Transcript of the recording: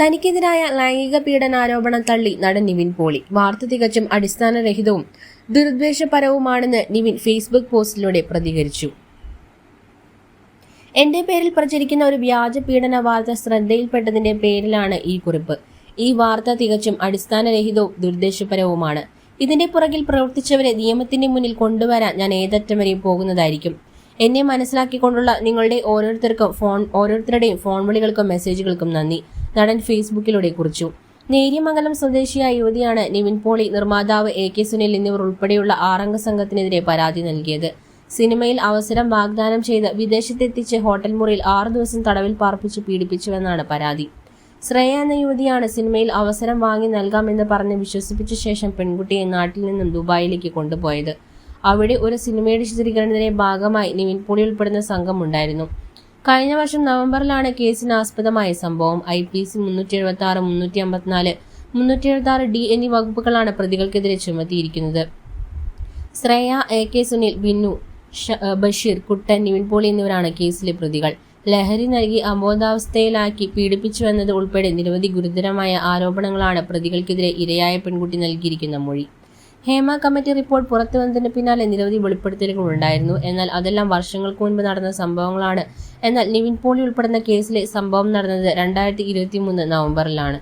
തനിക്കെതിരായ ലൈംഗിക പീഡനാരോപണം തള്ളി നടൻ നിവിൻ പോളി. വാർത്ത തികച്ചും അടിസ്ഥാനരഹിതവും ദുർദ്വേഷപരവുമാണെന്ന് നിവിൻ ഫേസ്ബുക്ക് പോസ്റ്റിലൂടെ പ്രതികരിച്ചു. എന്റെ പേരിൽ പ്രചരിക്കുന്ന ഒരു വ്യാജ പീഡന വാർത്ത ശ്രദ്ധയിൽപ്പെട്ടതിന്റെ പേരിലാണ് ഈ കുറിപ്പ്. ഈ വാർത്ത തികച്ചും അടിസ്ഥാനരഹിതവും ദുർദ്ദേശപരവുമാണ് ഇതിന്റെ പുറകിൽ പ്രവർത്തിച്ചവരെ നിയമത്തിന്റെ മുന്നിൽ കൊണ്ടുവരാൻ ഞാൻ ഏതറ്റം വരെയും പോകുന്നതായിരിക്കും. എന്നെ മനസ്സിലാക്കിക്കൊണ്ടുള്ള നിങ്ങളുടെ ഓരോരുത്തർക്കും ഫോൺ ഓരോരുത്തരുടെയും ഫോൺ വിളികൾക്കും മെസ്സേജുകൾക്കും നന്ദി. നടൻ ഫേസ്ബുക്കിലൂടെ കുറിച്ചു. നേര്യമംഗലം സ്വദേശിയായ യുവതിയാണ് നിവിൻ പോളി നിർമ്മാതാവ് എ കെ സുനിൽ എന്നിവർ ഉൾപ്പെടെയുള്ള ആറംഗ സംഘത്തിനെതിരെ പരാതി നൽകിയത്. സിനിമയിൽ അവസരം വാഗ്ദാനം ചെയ്ത് വിദേശത്തെത്തിച്ച് ഹോട്ടൽ മുറിയിൽ ആറു ദിവസം തടവിൽ പാർപ്പിച്ച് പീഡിപ്പിച്ചുവെന്നാണ് പരാതി. ശ്രേയ എന്ന യുവതിയാണ് സിനിമയിൽ അവസരം വാങ്ങി നൽകാമെന്ന് പറഞ്ഞ് വിശ്വസിപ്പിച്ച ശേഷം പെൺകുട്ടിയെ നാട്ടിൽ നിന്നും ദുബായിലേക്ക് കൊണ്ടുപോയത്. അവിടെ ഒരു സിനിമയുടെ ചിത്രീകരണത്തിന്റെ ഭാഗമായി നിവിൻ പോളി ഉൾപ്പെടുന്ന സംഘമുണ്ടായിരുന്നു കഴിഞ്ഞ വർഷം നവംബറിലാണ് കേസിന് ആസ്പദമായ സംഭവം. ഐ പി സി മുന്നൂറ്റി എഴുപത്തി ആറ് മുന്നൂറ്റി അമ്പത്തിനാല് മുന്നൂറ്റി എഴുപത്തി ആറ് ഡി എന്നീ വകുപ്പുകളാണ് പ്രതികൾക്കെതിരെ ചുമത്തിയിരിക്കുന്നത്. ശ്രേയ എ കെ സുനിൽ ബിന്നു ബഷീർ കുട്ടൻ നിവിൻ പോളി എന്നിവരാണ് കേസിലെ പ്രതികൾ. ലഹരി നൽകി അബോധാവസ്ഥയിലാക്കി പീഡിപ്പിച്ചുവെന്നത് ഉൾപ്പെടെ നിരവധി ഗുരുതരമായ ആരോപണങ്ങളാണ് പ്രതികൾക്കെതിരെ ഇരയായ പെൺകുട്ടി നൽകിയിരിക്കുന്ന മൊഴി. ഹേമ കമ്മിറ്റി റിപ്പോർട്ട് പുറത്തു വന്നതിന് പിന്നാലെ നിരവധി വെളിപ്പെടുത്തലുകൾ ഉണ്ടായിരുന്നു. എന്നാൽ അതെല്ലാം വർഷങ്ങൾക്ക് മുൻപ് നടന്ന സംഭവങ്ങളാണ്. എന്നാൽ നിവിൻ പോളി ഉൾപ്പെടുന്ന കേസിലെ സംഭവം നടന്നത് രണ്ടായിരത്തി ഇരുപത്തി മൂന്ന് നവംബറിലാണ്.